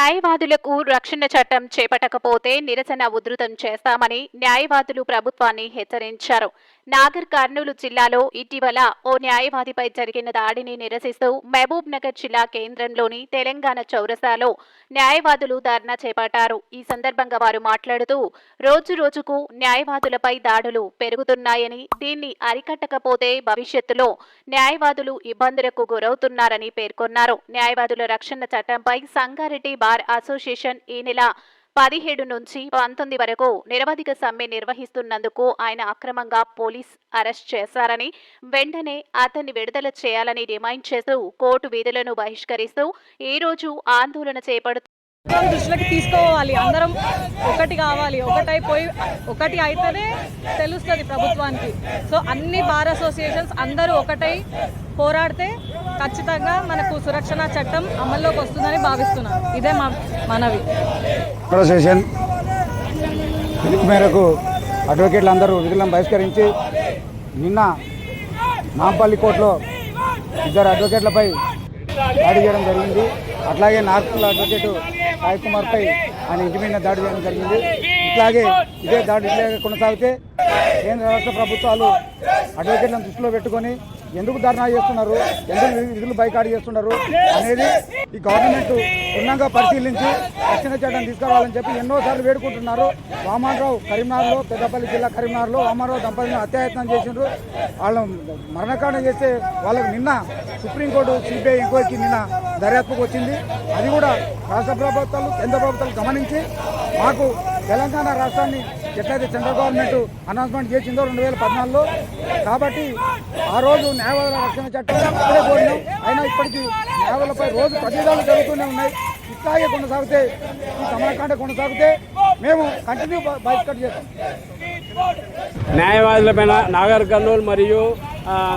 న్యాయవాదులకు రక్షణ చట్టం చేపట్టకపోతే నిరసన ఉధృతం చేస్తామని న్యాయవాదులు ప్రభుత్వాన్ని హెచ్చరించారు. నాగర్ కర్నూలు జిల్లాలో ఇటీవల ఓ న్యాయవాదిపై జరిగిన దాడిని నిరసిస్తూ మహబూబ్ నగర్ జిల్లా కేంద్రంలోని తెలంగాణ చౌరసాలో న్యాయవాదులు ధర్నా చేపట్టారు. ఈ సందర్భంగా వారు మాట్లాడుతూ రోజు రోజుకు న్యాయవాదులపై దాడులు పెరుగుతున్నాయని దీన్ని అరికట్టకపోతే భవిష్యత్తులో న్యాయవాదులు ఇబ్బందులకు గురవుతున్నారని పేర్కొన్నారు. న్యాయవాదుల రక్షణ చట్టంపై సంగారెడ్డి బార్ అసోసియేషన్ ఈ నెల పదిహేడు నుంచి పంతొమ్మిది వరకు నిరవధిక సమ్మె నిర్వహిస్తున్నందుకు ఆయన అక్రమంగా పోలీస్ అరెస్ట్ చేశారని వెంటనే అతన్ని విడుదల చేయాలని డిమాండ్ చేస్తూ కోర్టు విధులను బహిష్కరిస్తూ ఈ రోజు ఆందోళన చేపడుతూ దృష్టిలోకి తీసుకోవాలి. అందరం ఒకటి కావాలి. ఒకటైపోయి ఒకటి అయితేనే తెలుస్తుంది ప్రభుత్వానికి. సో అన్ని బార్ అసోసియేషన్స్ అందరూ ఒకటై పోరాడితే ఖచ్చితంగా మనకు సురక్షణ చట్టం అమల్లోకి వస్తుందని భావిస్తున్నాను ఇదే మా మనవి. అసోసియేషన్ పిలుపు మేరకు అడ్వకేట్లు అందరూ విధులను బహిష్కరించి నిన్న నాంపల్లి కోర్టులో ఇద్దరు అడ్వకేట్లపై దాడి చేయడం జరిగింది. అట్లాగే నార్కుల అడ్వకేటు సాయి కుమార్పై ఆయన ఇంటి మీద దాడి చేయడం జరిగింది. ఇట్లాగే ఇదే దాడి ఇట్లాగే కొనసాగితే కేంద్ర రాష్ట్ర ప్రభుత్వాలు అడ్వకేట్లను దృష్టిలో పెట్టుకొని ఎందుకు ధర్నా చేస్తున్నారు? ఎందుకు విధులు బైకాట్ చేస్తున్నారు? అనేది ఈ గవర్నమెంట్ క్షుణ్ణంగా పరిశీలించి రక్షణ చట్టం తీసుకురావాలని చెప్పి ఎన్నోసార్లు వేడుకుంటున్నారు. వామన్రావు కరీంనగర్లో పెద్దపల్లి జిల్లా కరీంనగర్లో వామన్రావు దంపతిని హత్యాయత్నం చేసిండ్రు. వాళ్ళు మరణకాండం చేస్తే వాళ్ళకు నిన్న సుప్రీంకోర్టు సిబిఐ ఎంక్వైరీకి నిన్న దర్యాప్తుకు వచ్చింది. అది కూడా రాష్ట్ర ప్రభుత్వాలు కేంద్ర ప్రభుత్వాలు గమనించి మాకు తెలంగాణ రాష్ట్రాన్ని ఎట్లయితే సెంట్రల్ గవర్నమెంట్ అనౌన్స్మెంట్ చేసిందో రెండు వేల పద్నాలుగులో. కాబట్టి ఆ రోజు న్యాయవాదుల రక్షణ చట్టం ఇప్పుడే కోరినాం. అయినా ఇప్పటికీ న్యాయవాదులపై రోజు ప్రతిదాలు జరుగుతూనే ఉన్నాయి. ఇట్లాగే కొనసాగితే ఈ సమరకాండ కొనసాగితే మేము కంటిన్యూ బహిష్కట్ చేస్తాం. న్యాయవాదులపైన నాగర్ కర్నూలు మరియు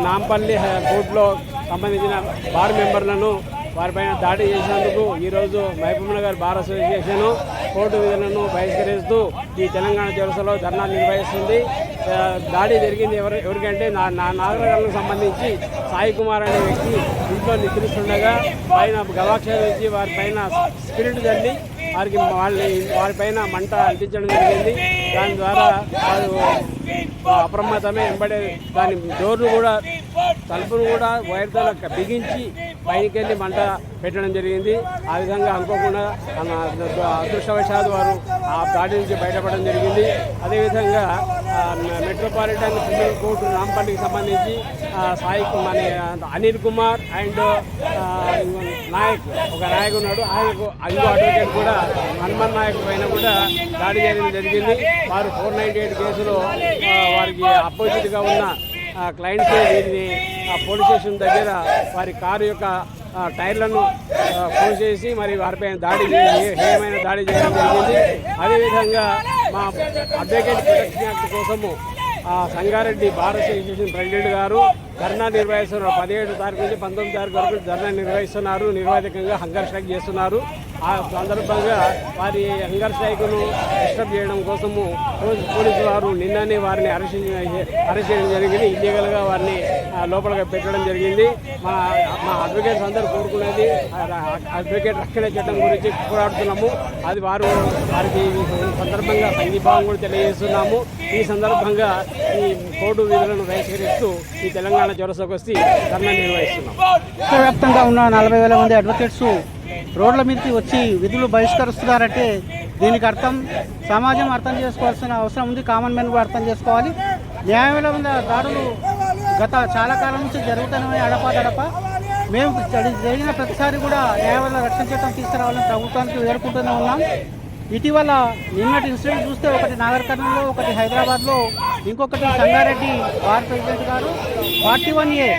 నాంపల్లి కోర్టులో సంబంధించిన బార్ మెంబర్లను వారిపైన దాడి చేసినందుకు ఈరోజు Mahabubnagar bar association court విధులను బహిష్కరిస్తూ ఈ తెలంగాణ జలసలో ధర్నా నిర్వహిస్తుంది. దాడి జరిగింది ఎవరు ఎవరికంటే నా నా నాగరికలకు సంబంధించి సాయి కుమార్ అనే వ్యక్తి ఇంట్లో నిద్రిస్తుండగా పైన గవాక్ష ఇచ్చి వారి పైన స్పిరిట్ తల్లి వారికి వాళ్ళని వారిపైన మంట అంటించడం జరిగింది. దాని ద్వారా వారు అప్రమత్తమే వెంబడే దాని డోర్ను కూడా తలుపును కూడా వైర్తో బిగించి పైకి వెళ్ళి మంట పెట్టడం జరిగింది. ఆ విధంగా అనుకోకుండా మన అదృష్టవశాత్తు వారు ఆ దాడి నుంచి బయటపడడం జరిగింది. అదేవిధంగా మెట్రోపాలిటన్ సుప్రీం కోర్టు రాంపల్లికి సంబంధించి సాయి మన అనిల్ కుమార్ అండ్ నాయక్ ఒక నాయకు ఉన్నాడు. ఆయనకు ఇంకో అడ్వకేట్ కూడా హనుమన్ నాయక్ పైన కూడా దాడి చేయడం జరిగింది. వారు ఫోర్ నైంటీ ఎయిట్ కేసులో వారికి అపోజిట్గా ఉన్న క్లయింట్స్ వీరిని ఆ పోలీస్ స్టేషన్ దగ్గర వారి కారు యొక్క టైర్లను ఫోన్ చేసి మరి వారిపైన దాడి చేసి హేయమైన దాడి చేయడం జరిగింది. అదేవిధంగా మా అడ్వకేట్ ప్రొటెక్షన్ యాక్ట్ కోసము సంగారెడ్డి భారత అసోసియేషన్ ప్రెసిడెంట్ గారు ధర్నా నిర్వహిస్తున్నారు. పదిహేడు తారీఖు నుంచి పంతొమ్మిది తారీఖు వరకు ధర్నా నిర్వహిస్తున్నారు. నిర్వాధికంగా హంగర్ స్ట్రైక్ చేస్తున్నారు. ఆ సందర్భంగా వారి హంగర్ స్ట్రైక్ను డిస్టర్బ్ చేయడం కోసము పోలీసు వారు నిన్ననే వారిని అరెస్ట్ అరెస్ట్ చేయడం జరిగింది. ఇల్లీగల్గా వారిని లోపలగా లోపలికి పెట్టడం జరిగింది. మా మా అడ్వకేట్స్ అందరూ కోరుకునేది అడ్వకేట్ రక్షణ చట్టం గురించి పోరాడుతున్నాము. అది వారు వారికి సందర్భంగా సంఘీభావం కూడా తెలియజేస్తున్నాము. ఈ సందర్భంగా ఈ కోర్టు విధులను బహిష్కరిస్తూ ఈ తెలంగాణ చొరసకొచ్చి ధర్నా నిర్వహిస్తున్నాం. విశ్వవ్యాప్తంగా ఉన్న నలభై వేల మంది అడ్వకేట్స్ రోడ్ల మీదకి వచ్చి విధులు బహిష్కరిస్తున్నారంటే దీనికి అర్థం సమాజం అర్థం చేసుకోవాల్సిన అవసరం ఉంది కామన్ మ్యాన్ కూడా అర్థం చేసుకోవాలి. న్యాయమైన దాడులు గత చాలా కాలం నుంచి జరుగుతున్నాయి అడప మేము జరిగిన ప్రతిసారి కూడా న్యాయవాదుల రక్షణ చట్టం తీసుకురావాలని ప్రభుత్వానికి వేడుకుంటూనే ఉన్నాం. ఇటీవల నిన్నటి ఇన్సిడెంట్ చూస్తే ఒకటి నాగర్ కర్నూలులో ఒకటి హైదరాబాద్లో ఇంకొకటి సంగారెడ్డి బార్ ప్రెసిడెంట్ గారు ఫార్టీ వన్ ఏ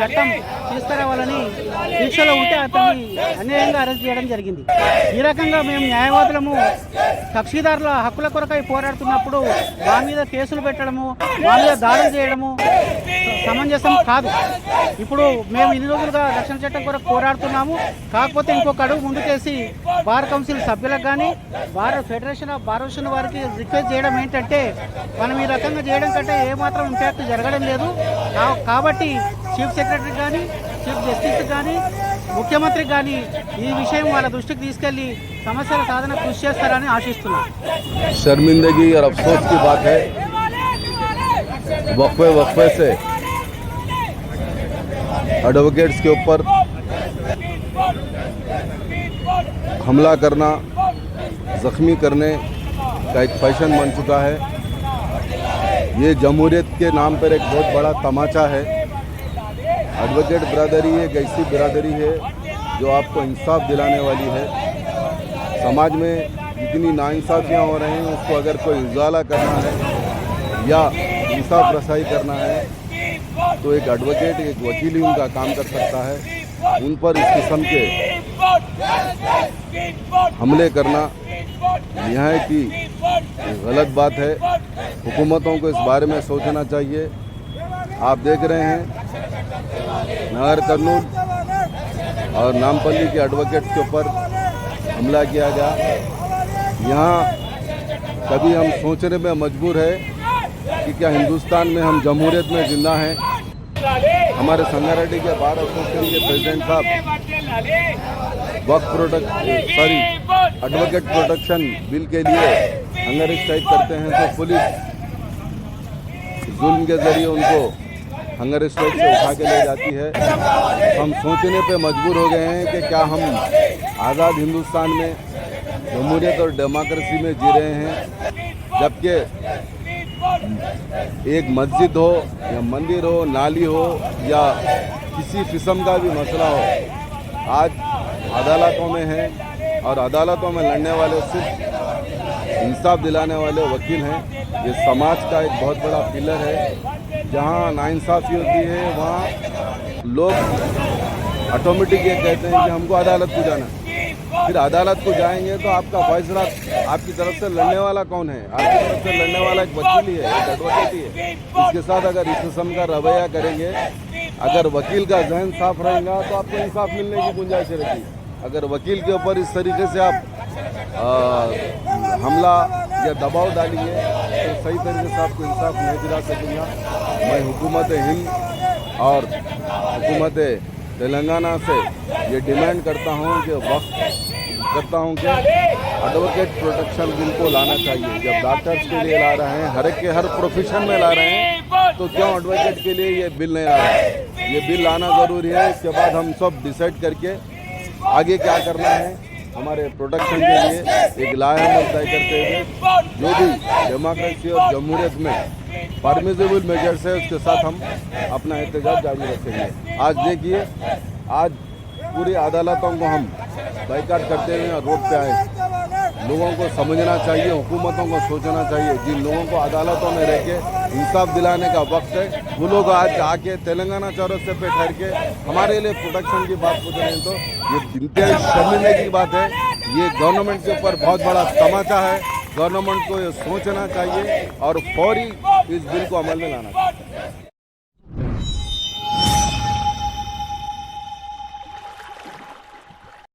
చట్టం తీసుకురావాలని దీక్షలో ఉంటే అతన్ని అన్యాయంగా అరెస్ట్ చేయడం జరిగింది. ఈ రకంగా మేము న్యాయవాదులము కక్షిదారుల హక్కుల కొరకై పోరాడుతున్నప్పుడు మా మీద కేసులు పెట్టడము మా మీద దాడులు చేయడము సమంజసం కాదు. ఇప్పుడు మేము ఇన్ని రోజులుగా రక్షణ చట్టం కొరకు పోరాడుతున్నాము. కాకపోతే ఇంకొక అడుగు ముందుకేసి బార్ కౌన్సిల్ సభ్యులకు కానీ బార్ ఫెడరేషన్ ఆఫ్ బార్ వారికి రిక్వెస్ట్ చేయడం ఏంటంటే మనం ఈ రకంగా చేయడం కంటే ఏమాత్రం ఇంపాక్ట్ జరగడం లేదు కా- కాబట్టి చీఫ్ సెక్రటరీ కానీ చీఫ్ జస్టిస్ కానీ ముఖ్యమంత్రి కానీ ఈ విషయం వాళ్ళ దృష్టికి తీసుకెళ్లి సమస్యల సాధన కృషి చేస్తారని ఆశిస్తున్నాను शर्मिंदगी और अफसोस की बात है वक्फे वक्फे से एडवोकेट्स के ऊपर हमला करना जख्मी करने का एक फैशन बन चुका है ये जमहूरियत के नाम पर एक बहुत बड़ा तमाचा है। एडवोकेट बिरादरी एक ऐसी बिरादरी है जो आपको इंसाफ दिलाने वाली है। समाज में जितनी नाइंसाफियाँ हो रही हैं, उसको अगर कोई उजाला करना है या इंसाफ रसाई करना है तो एक एडवोकेट एक वकील ही उनका काम कर सकता है। उन पर इस किस्म के हमले करना, नहायत कि गलत बात है। हुकूमतों को इस बारे में सोचना चाहिए। आप देख रहे हैं, नगर कर्नूल और नामपल्ली के एडवोकेट के ऊपर हमला किया गया। यहाँ कभी हम सोचने में मजबूर है कि क्या हिंदुस्तान में हम जमहूरियत में ज़िंदा हैं। हमारे संगारेड्डी के बार एसोसिएशन के प्रेसिडेंट साहब वक्त protect sorry advocate protection bill के लिए हंगर स्ट्राइक करते हैं तो पुलिस जुल्म के ज़रिए उनको हंगर स्ट्राइक से उठा के ले जाती है। हम सोचने पे मजबूर हो गए हैं कि क्या हम आज़ाद हिंदुस्तान में जमहूरियत और डेमोक्रेसी में जी रहे हैं, जबकि एक मस्जिद हो या मंदिर हो, नाली हो या किसी किस्म का भी मसला हो, आज अदालतों में है और अदालतों में लड़ने वाले सिर्फ़ इंसाफ दिलाने वाले वकील हैं। ये समाज का एक बहुत बड़ा पिलर है, जहाँ नाइंसाफ़ी होती है, वहाँ लोग ऑटोमेटिक ये कहते हैं कि हमको अदालत को जाना। फिर अदालत को जाएँगे तो आपका फैसला आपकी तरफ़ से लड़ने वाला कौन है? आपकी तरफ़ से लड़ने वाला एक वकील ही है, एक एडवोकेट ही है। इसके साथ अगर इस किस्म का रवैया करेंगे, अगर वकील का जहन साफ़ रहेगा तो आपको इंसाफ मिलने की गुंजाइश रहती है अगर वकील के ऊपर इस तरीके से आप हमला या दबाव डालिए तो सही तरीके से आपको इंसाफ नहीं दिला सकूँगा। मैं हुकूमत हिंद और हुकूमत तेलंगाना से ये डिमांड करता हूँ कि, वक्त करता हूँ कि एडवोकेट प्रोटेक्शन बिल को लाना चाहिए। जब डॉक्टर्स के लिए ला रहे हैं, हर एक के हर प्रोफेशन में ला रहे हैं तो क्यों एडवोकेट के लिए ये बिल नहीं ला रहे हैं? ये बिल लाना ज़रूरी है, इसके बाद हम सब डिसाइड करके आगे क्या करना है। हमारे प्रोटेक्शन के लिए एक लाया तय करते हुए जो भी डेमोक्रेसी और जमहूरियत में परमिजेबल मेजर्स है, उसके साथ हम अपना एहतजाज जारी रखेंगे। आज देखिए, आज पूरी अदालतों को हम बाइकाट करते हुए रोड पे आए लोगों को समझना चाहिए, हुकूमतों को सोचना चाहिए। जिन लोगों को अदालतों में रह के इंसाफ दिलाने का वक्त है। वो लोग आज आके तेलंगाना चौरस्ते पे ठहर के हमारे लिए प्रोटेक्शन की बात पूछ रहे हैं तो ये इंतहाई शर्मिंदगी की बात है, ये गवर्नमेंट के ऊपर बहुत बड़ा तमाचा है। गवर्नमेंट को ये सोचना चाहिए और फौरी इस बिल को अमल में लाना चाहिए।